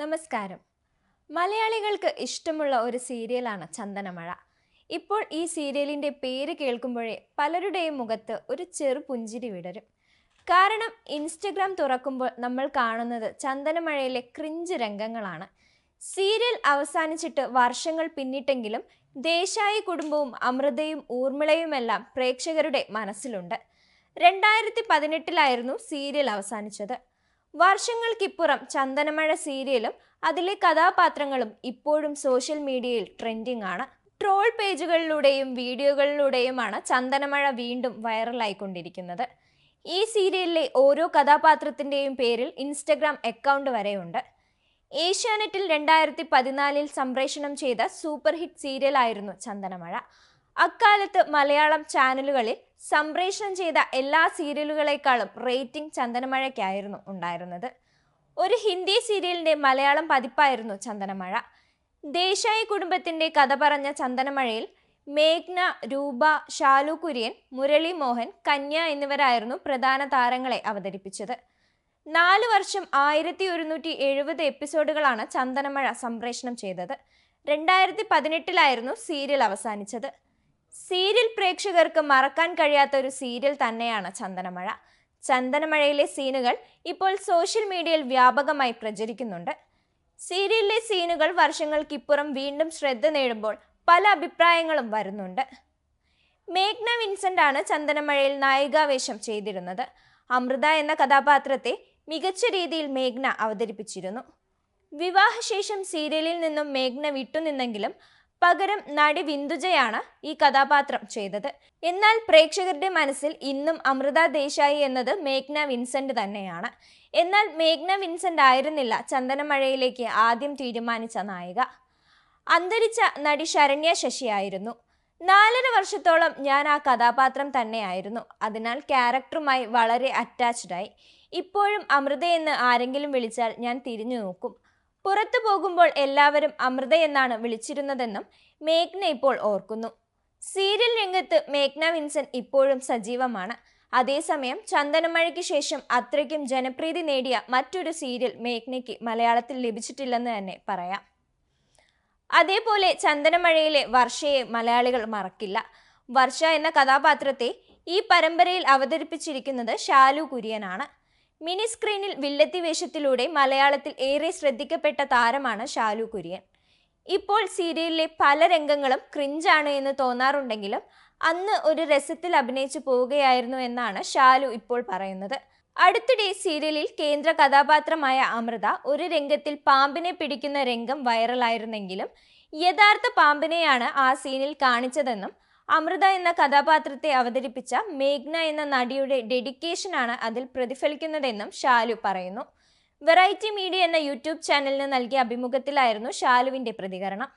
നമസ്കാരം. മലയാളികൾക്ക് ഇഷ്ടമുള്ള ഒരു സീരിയലാണ് ചന്ദനമഴ. ഇപ്പോൾ ഈ സീരിയലിന്റെ പേര് കേൾക്കുമ്പോഴേ പലരുടെയും മുഖത്ത് ഒരു ചെറു പുഞ്ചിരി വിടരും. കാരണം ഇൻസ്റ്റഗ്രാം തുറക്കുമ്പോൾ നമ്മൾ കാണുന്നത് ചന്ദനമഴയിലെ ക്രിഞ്ച് രംഗങ്ങളാണ്. സീരിയൽ അവസാനിച്ചിട്ട് വർഷങ്ങൾ പിന്നിട്ടെങ്കിലും ദേശായി കുടുംബവും അമൃതയും ഊർമിളയുമെല്ലാം പ്രേക്ഷകരുടെ മനസ്സിലുണ്ട്. രണ്ടായിരത്തി പതിനെട്ടിലായിരുന്നു സീരിയൽ അവസാനിച്ചത്. വർഷങ്ങൾക്കിപ്പുറം ചന്ദനമഴ സീരിയലും അതിലെ കഥാപാത്രങ്ങളും ഇപ്പോഴും സോഷ്യൽ മീഡിയയിൽ ട്രെൻഡിംഗ് ആണ് ട്രോൾ പേജുകളിലൂടെയും വീഡിയോകളിലൂടെയുമാണ് ചന്ദനമഴ വീണ്ടും വൈറലായിക്കൊണ്ടിരിക്കുന്നത്. ഈ സീരിയലിലെ ഓരോ കഥാപാത്രത്തിന്റെയും പേരിൽ ഇൻസ്റ്റഗ്രാം അക്കൗണ്ട് വരെയുണ്ട്. ഏഷ്യാനെറ്റിൽ രണ്ടായിരത്തി പതിനാലിൽ സംപ്രേഷണം ചെയ്ത സൂപ്പർ ഹിറ്റ് സീരിയലായിരുന്നു ചന്ദനമഴ. അക്കാലത്ത് മലയാളം ചാനലുകളിൽ സംപ്രേഷണം ചെയ്ത എല്ലാ സീരിയലുകളെക്കാളും റേറ്റിംഗ് ചന്ദനമഴയ്ക്കായിരുന്നു ഉണ്ടായിരുന്നത്. ഒരു ഹിന്ദി സീരിയലിന്റെ മലയാളം പതിപ്പായിരുന്നു ചന്ദനമഴ. ദേശായി കുടുംബത്തിന്റെ കഥ പറഞ്ഞ ചന്ദനമഴയിൽ മേഘ്ന രൂപ ഷാലു കുര്യൻ മുരളി മോഹൻ കന്യ എന്നിവരായിരുന്നു പ്രധാന താരങ്ങളെ അവതരിപ്പിച്ചത്. നാല് വർഷം ആയിരത്തി ഒരുന്നൂറ്റി എഴുപത് എപ്പിസോഡുകളാണ് ചന്ദനമഴ സംപ്രേഷണം ചെയ്തത്. രണ്ടായിരത്തി പതിനെട്ടിലായിരുന്നു സീരിയൽ അവസാനിച്ചത്. സീരിയൽ പ്രേക്ഷകർക്ക് മറക്കാൻ കഴിയാത്ത ഒരു സീരിയൽ തന്നെയാണ് ചന്ദനമഴ. ചന്ദനമഴയിലെ സീനുകൾ ഇപ്പോൾ സോഷ്യൽ മീഡിയയിൽ വ്യാപകമായി പ്രചരിക്കുന്നുണ്ട്. സീരിയലിലെ സീനുകൾ വർഷങ്ങൾക്കിപ്പുറം വീണ്ടും ശ്രദ്ധ നേടുമ്പോൾ പല അഭിപ്രായങ്ങളും വരുന്നുണ്ട്. മേഘ്ന വിൻസെന്റ് ആണ് ചന്ദനമഴയിൽ നായികാവേശം ചെയ്തിരുന്നത്. അമൃത എന്ന കഥാപാത്രത്തെ മികച്ച രീതിയിൽ മേഘ്ന അവതരിപ്പിച്ചിരുന്നു. വിവാഹശേഷം സീരിയലിൽ നിന്നും മേഘ്ന വിട്ടുനിന്നെങ്കിലും പകരം നടി വിന്ദുജയാണ് ഈ കഥാപാത്രം ചെയ്തത്. എന്നാൽ പ്രേക്ഷകരുടെ മനസ്സിൽ ഇന്നും അമൃത ദേശായി എന്നത് മേഘ്ന വിൻസെന്റ് തന്നെയാണ്. എന്നാൽ മേഘ്ന വിൻസെന്റ് ആയിരുന്നില്ല ചന്ദനമഴയിലേക്ക് ആദ്യം തീരുമാനിച്ച നായിക. അന്തരിച്ച നടി ശരണ്യ ശശിയായിരുന്നു. നാലര വർഷത്തോളം ഞാൻ ആ കഥാപാത്രം തന്നെയായിരുന്നു. അതിനാൽ ക്യാരക്ടറുമായി വളരെ അറ്റാച്ച്ഡായി. ഇപ്പോഴും അമൃത എന്ന് ആരെങ്കിലും വിളിച്ചാൽ ഞാൻ തിരിഞ്ഞു നോക്കും. പുറത്തു പോകുമ്പോൾ എല്ലാവരും അമൃത എന്നാണ് വിളിച്ചിരുന്നതെന്നും മേഘ്ന ഇപ്പോൾ ഓർക്കുന്നു. സീരിയൽ രംഗത്ത് മേഘ്ന വിൻസെന്റ് ഇപ്പോഴും സജീവമാണ്. അതേസമയം ചന്ദനമഴയ്ക്ക് ശേഷം അത്രയ്ക്കും ജനപ്രീതി നേടിയ മറ്റൊരു സീരിയൽ മേഘ്നയ്ക്ക് മലയാളത്തിൽ ലഭിച്ചിട്ടില്ലെന്ന് തന്നെ പറയാം. അതേപോലെ ചന്ദനമഴയിലെ വർഷയെ മലയാളികൾ മറക്കില്ല. വർഷ എന്ന കഥാപാത്രത്തെ ഈ പരമ്പരയിൽ അവതരിപ്പിച്ചിരിക്കുന്നത് ഷാലു കുര്യനാണ്. മിനി സ്ക്രീനിൽ വില്ലത്തി വേഷത്തിലൂടെ മലയാളത്തിൽ ഏറെ ശ്രദ്ധിക്കപ്പെട്ട താരമാണ് ഷാലു കുര്യൻ. ഇപ്പോൾ സീരിയലിലെ പല രംഗങ്ങളും ക്രിഞ്ചാണ് എന്ന് തോന്നാറുണ്ടെങ്കിലും അന്ന് ഒരു രസത്തിൽ അഭിനയിച്ചു പോവുകയായിരുന്നു എന്നാണ് ഷാലു ഇപ്പോൾ പറയുന്നത്. അടുത്തിടെ സീരിയലിൽ കേന്ദ്ര കഥാപാത്രമായ അമൃത ഒരു രംഗത്തിൽ പാമ്പിനെ പിടിക്കുന്ന രംഗം വൈറലായിരുന്നെങ്കിലും യഥാർത്ഥ പാമ്പിനെയാണ് ആ സീനിൽ കാണിച്ചതെന്നും അമൃത എന്ന കഥാപാത്രത്തെ അവതരിപ്പിച്ച മേഘ്ന എന്ന നടിയുടെ ഡെഡിക്കേഷനാണ് അതിൽ പ്രതിഫലിക്കുന്നതെന്നും ഷാലു പറയുന്നു. വെറൈറ്റി മീഡിയ എന്ന യൂട്യൂബ് ചാനലിന് നൽകിയ അഭിമുഖത്തിലായിരുന്നു ഷാലുവിന്റെ പ്രതികരണം.